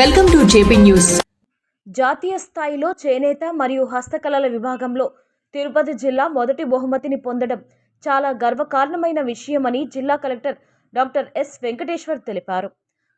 Welcome to JP news. జాతీయ స్థాయిలో చేనేత మరియు హస్తకళల విభాగంలో తిరుపతి జిల్లా మొదటి బహుమతిని పొందడం చాలా గర్వకారణమైన విషయమని జిల్లా కలెక్టర్ డాక్టర్ ఎస్ వెంకటేశ్వర్ తెలిపారు.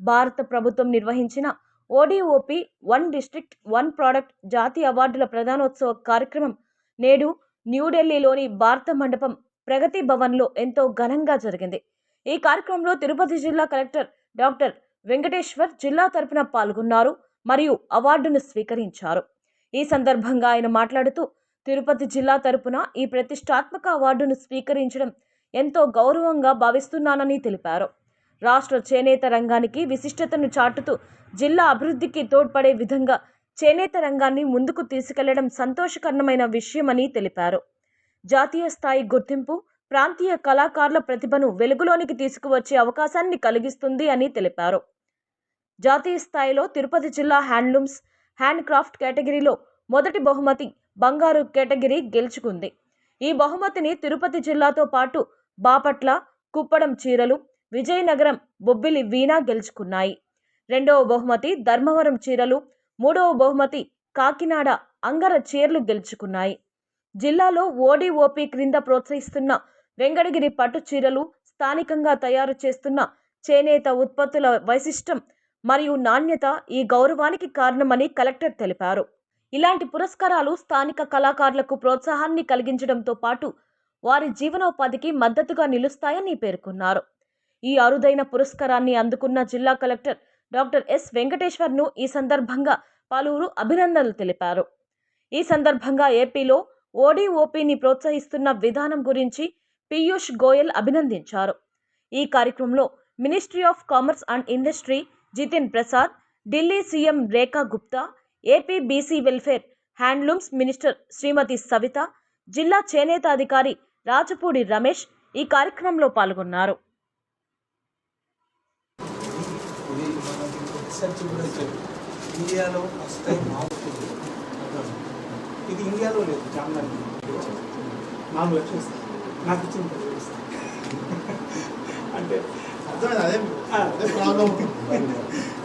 భారత ప్రభుత్వం నిర్వహించిన ODOP one district one product జాతీయ అవార్డుల ప్రధానోత్సవ కార్యక్రమం నేడు న్యూఢిల్లీలోని భారత మండపం ప్రగతి భవన్లో ఎంతో ఘనంగా జరిగింది. ఈ కార్యక్రమంలో తిరుపతి జిల్లా కలెక్టర్ డాక్టర్ వెంకటేశ్వర్ జిల్లా తరపున పాల్గొన్నారు మరియు అవార్డును స్వీకరించారు. ఈ సందర్భంగా ఆయన మాట్లాడుతూ తిరుపతి జిల్లా తరపున ఈ ప్రతిష్టాత్మక అవార్డును స్వీకరించడం ఎంతో గౌరవంగా భావిస్తున్నానని తెలిపారు. రాష్ట్ర చేనేత రంగానికి విశిష్టతను చాటుతూ జిల్లా అభివృద్ధికి తోడ్పడే విధంగా చేనేత రంగాన్ని ముందుకు తీసుకెళ్ళడం సంతోషకరమైన విషయమని తెలిపారు. జాతీయ స్థాయి గుర్తింపు ప్రాంతీయ కళాకారుల ప్రతిభను వెలుగులోనికి తీసుకువచ్చే అవకాశాన్ని కలిగిస్తుంది అని తెలిపారు. జాతీయ స్థాయిలో తిరుపతి జిల్లా హ్యాండ్లూమ్స్ హ్యాండ్ క్రాఫ్ట్ కేటగిరీలో మొదటి బహుమతి బంగారు కేటగిరీ గెలుచుకుంది. ఈ బహుమతిని తిరుపతి జిల్లాతో పాటు బాపట్ల కుప్పడం చీరలు విజయనగరం బొబ్బిలి వీణ గెలుచుకున్నాయి. రెండవ బహుమతి ధర్మవరం చీరలు మూడవ బహుమతి కాకినాడ అంగర చీరలు గెలుచుకున్నాయి. జిల్లాలో ఓడిఓపి క్రింద ప్రోత్సహిస్తున్న వెంగడగిరి పట్టు చీరలు స్థానికంగా తయారు చేస్తున్న చేనేత ఉత్పత్తుల వైశిష్టం మరియు నాణ్యత ఈ గౌరవానికి కారణమని కలెక్టర్ తెలిపారు. ఇలాంటి పురస్కారాలు స్థానిక కళాకారులకు ప్రోత్సాహాన్ని కలిగించడంతో పాటు వారి జీవనోపాధికి మద్దతుగా నిలుస్తాయని పేర్కొన్నారు. ఈ అరుదైన పురస్కారాన్ని అందుకున్న జిల్లా కలెక్టర్ డాక్టర్ ఎస్ వెంకటేశ్వర్ను ఈ సందర్భంగా పలువురు అభినందనలు తెలిపారు. ఈ సందర్భంగా ఏపీలో ఓడిఓపిని ప్రోత్సహిస్తున్న విధానం గురించి పీయూష్ గోయల్ అభినందించారు. ఈ కార్యక్రమంలో ministry of commerce and industry Jitin Prasad Delhi CM Rekha Gupta AP BC welfare handlooms minister Shrimati Savita జిల్లా చేనేత అధికారి రాజపూడి రమేష్ ఈ కార్యక్రమంలో పాల్గొన్నారు. ఇండియాలో ఫస్ట్ టైం ఇది ఇండియాలో లేదు నాలుగు లక్షలు నాకు ఇచ్చిన. అంటే అర్థమైంది? అదే. అదే ప్రాబ్లం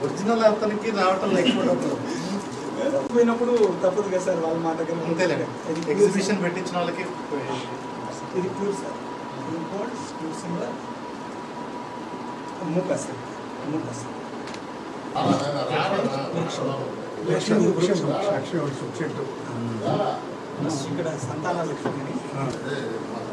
ఒరిజినల్ అతనికి రావటం లేకపోవడం. పోయినప్పుడు తప్పదు కదా సార్ వాళ్ళ మాట ఇది ఎగ్జిబిషన్ పెట్టించిన వాళ్ళకి ఇది ప్యూర్ సార్. ఇంకోటి ప్యూర్ సింబల్ మూకా సార్ మూకా సార్. ఇక్కడ సంతాన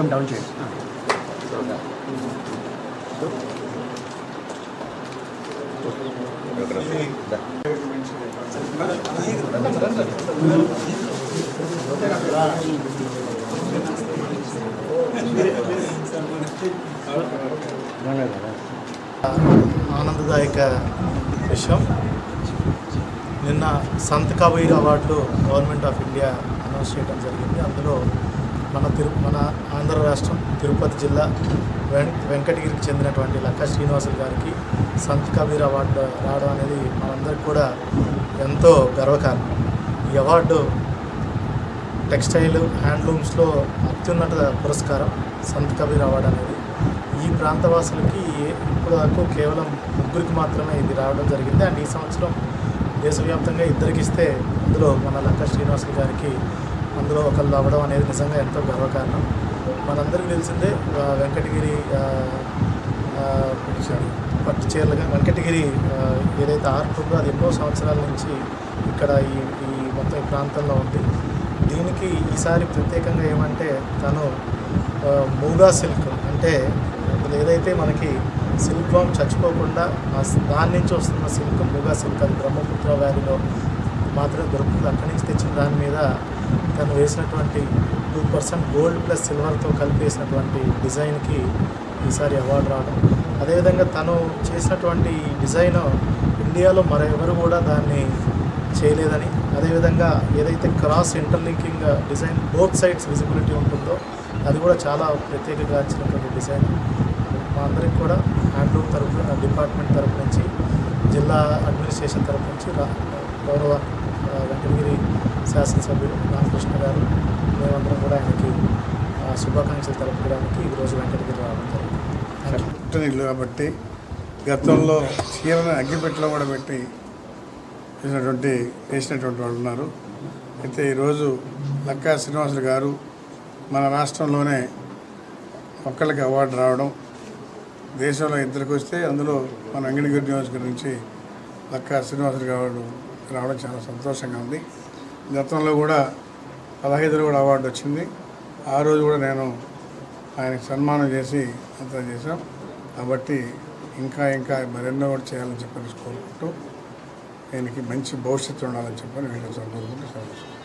కొంచెం డౌన్ చేయండి ఆనందదాయక విషయం. నిన్న సంత్ కబీర్ అవార్డులు గవర్నమెంట్ ఆఫ్ ఇండియా అనౌన్స్ చేయడం జరిగింది. అందులో మన తిరు మన ఆంధ్ర రాష్ట్రం తిరుపతి జిల్లా వెం వెంకటగిరికి చెందినటువంటి లక్క శ్రీనివాసులు గారికి సంత్ కబీర్ అవార్డు రావడం అనేది మనందరికి కూడా ఎంతో గర్వకారణం. ఈ అవార్డు టెక్స్టైల్ హ్యాండ్లూమ్స్లో అత్యున్నత పురస్కారం సంత్ కబీర్ అవార్డు అనేది. ఈ ప్రాంతవాసులకి ఇప్పుడు వరకు కేవలం ముగ్గురికి మాత్రమే ఇది రావడం జరిగింది. అండ్ ఈ సంవత్సరం దేశవ్యాప్తంగా ఇద్దరికి ఇస్తే అందులో మన లక్క శ్రీనివాసులు గారికి అందులో ఒకళ్ళు అవ్వడం అనేది నిజంగా ఎంతో గర్వకారణం. మనందరికీ తెలిసిందే వెంకటగిరి పట్టు చీరలుగా వెంకటగిరి ఏదైతే ఆర్ట్ ఉందో అది ఎన్నో సంవత్సరాల నుంచి ఇక్కడ ఈ ఈ మొత్తం ఈ ప్రాంతంలో ఉంది. దీనికి ఈసారి ప్రత్యేకంగా ఏమంటే తను మూగా సిల్క్ అంటే ఇప్పుడు ఏదైతే మనకి సిల్క్ వామ్ చచ్చిపోకుండా దాని నుంచి వస్తున్న సిల్క్ మూగా సిల్క్ అది బ్రహ్మపుత్ర వ్యాలీలో మాత్రమే దొరుకుతుంది. అక్కడి నుంచి తెచ్చిన దాని మీద తను వేసినటువంటి టూ పర్సెంట్ గోల్డ్ ప్లస్ సిల్వర్తో కలిపి వేసినటువంటి డిజైన్కి ఈసారి అవార్డు రావడం. అదేవిధంగా తను చేసినటువంటి డిజైన్ ఇండియాలో మరెవరు కూడా దాన్ని చేయలేదని. అదేవిధంగా ఏదైతే cross interlinking design both sides visibility ఉంటుందో అది కూడా చాలా ప్రత్యేకంగా వచ్చినటువంటి డిజైన్. మా అందరికి కూడా హ్యాండ్లూమ్ తరపు డిపార్ట్మెంట్ తరపు నుంచి జిల్లా అడ్మినిస్ట్రేషన్ తరఫు నుంచి గౌరవ వెంకటగిరి శాసనసభ్యులు రామకృష్ణ గారు మేమందరం కూడా ఆయనకి శుభాకాంక్షలు తెలపడానికి ఈరోజు వెంకటగిరి రావడం జరిగింది. ఇల్లు కాబట్టి గతంలో చీరను అగ్గిపెట్టెలో కూడా పెట్టి చేసినటువంటి వేసినటువంటి వాళ్ళు ఉన్నారు. అయితే ఈరోజు లక్కా శ్రీనివాసులు గారు మన రాష్ట్రంలోనే ఒక్కళ్ళకి అవార్డు రావడం దేశంలో ఇద్దరికి వస్తే అందులో మన అంగడిగిరి నియోజకవర్గం నుంచి లక్కా శ్రీనివాసులు గారు రావడం చాలా సంతోషంగా ఉంది. గతంలో కూడా పదహైదులో కూడా అవార్డు వచ్చింది. ఆ రోజు కూడా నేను ఆయనకు సన్మానం చేసి అంతా చేశాం. కాబట్టి ఇంకా ఇంకా మరెన్నో కూడా చేయాలని చెప్పని కోరుకుంటూ ఆయనకి మంచి భవిష్యత్తు ఉండాలని చెప్పని వీళ్ళు సంతోషం సెలవు